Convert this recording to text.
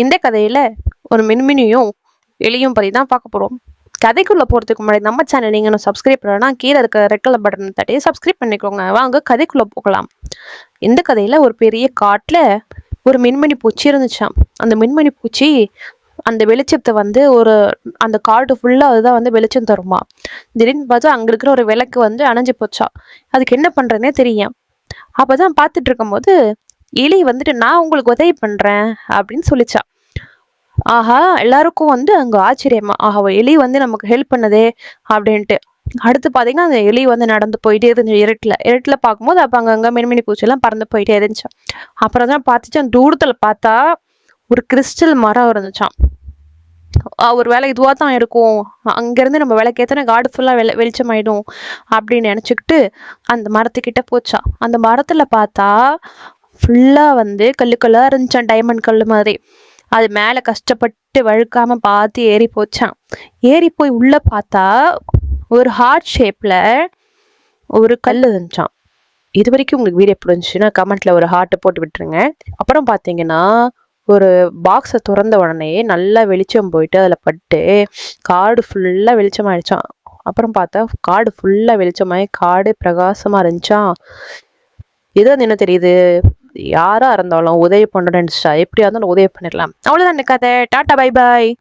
இந்த கதையில ஒரு மின்மினியும் எலியும் பற்றி தான் பார்க்க போகிறோம் கதைக்குள்ளே போகிறதுக்கு முன்னாடி நம்ம சேனல் நீங்கள் இன்னும் சப்ஸ்கிரைப் பண்ணலன்னா கீழே இருக்க ரெட் கலர் பட்டன் தட்டி சப்ஸ்கிரைப் பண்ணிக்கோங்க. வாங்க கதைக்குள்ளே போகலாம். இந்த கதையில் ஒரு பெரிய காட்டில் ஒரு மின்மணி பூச்சி இருந்துச்சான் அந்த மின்மணி பூச்சி அந்த வெளிச்சத்தை வந்து ஒரு அந்த காடு ஃபுல்லாக அதுதான் வந்து வெளிச்சம் தருமா. திடீர்னு பார்த்தா அங்கே இருக்கிற ஒரு விளக்கு வந்து அணைஞ்சு போச்சா. அதுக்கு என்ன பண்ணுறதுனே தெரியும். அப்போ தான் பார்த்துட்டு இருக்கும்போது எலி வந்துட்டு நான் உங்களுக்கு உதவி பண்ணுறேன் அப்படின்னு சொல்லிச்சா. ஆஹா எல்லாருக்கும் வந்து அங்கே ஆச்சரியமா ஆஹா எலி வந்து நமக்கு ஹெல்ப் பண்ணுதே அப்படின்ட்டு. அடுத்து பார்த்தீங்கன்னா அந்த எலி வந்து நடந்து போயிட்டே இருந்துச்சு இருட்டில். இருட்டில் பார்க்கும்போது அப்போ அங்கங்கே மின்மினி பூச்சியெல்லாம் பறந்து போயிட்டே இருந்துச்சு. அப்புறம் தான் பார்த்துச்சு தூரத்தில் பார்த்தா ஒரு கிறிஸ்டல் மரம் இருந்துச்சாம் ஒரு வேலை இதுவாக தான் இருக்கும். அங்கேருந்து நம்ம விளக்கேற்றின காடு ஃபுல்லாக வெளி வெளிச்சமாயிடும் அப்படின்னு நினச்சிக்கிட்டு அந்த மரத்துக்கிட்ட போச்சா. அந்த மரத்தில் பார்த்தா ஃபுல்லாக வந்து கல்லு கல்லாக இருந்துச்சான் டைமண்ட் கல் மாதிரி. அது மேலே கஷ்டப்பட்டு வழுக்காம பார்த்து ஏறி போச்சான் ஏறி போய் உள்ளே பார்த்தா ஒரு ஹார்ட் ஷேப்பில் ஒரு கல் இருந்துச்சான் இது வரைக்கும் உங்களுக்கு வீடியோ பிடிச்சிச்சுன்னா கமெண்ட்டில் ஒரு ஹார்ட்டை போட்டு விட்டுருங்க. அப்புறம் பார்த்தீங்கன்னா ஒரு பாக்ஸை திறந்த உடனே நல்லா வெளிச்சம் போயிட்டு அதில் பட்டு காடு ஃபுல்லாக வெளிச்சமாயிடுச்சான் அப்புறம் பார்த்தா காடு ஃபுல்லாக வெளிச்சமாயி காடு பிரகாசமாக இருந்துச்சான் எது வந்து என்ன தெரியுது? யாராக இருந்தாலும் உதவி பண்ணுறேன்னு நினச்சா எப்படியா இருந்தாலும் உதவி பண்ணிடலாம். அவ்வளோதான் எனக்கு கதை. Tata bye bye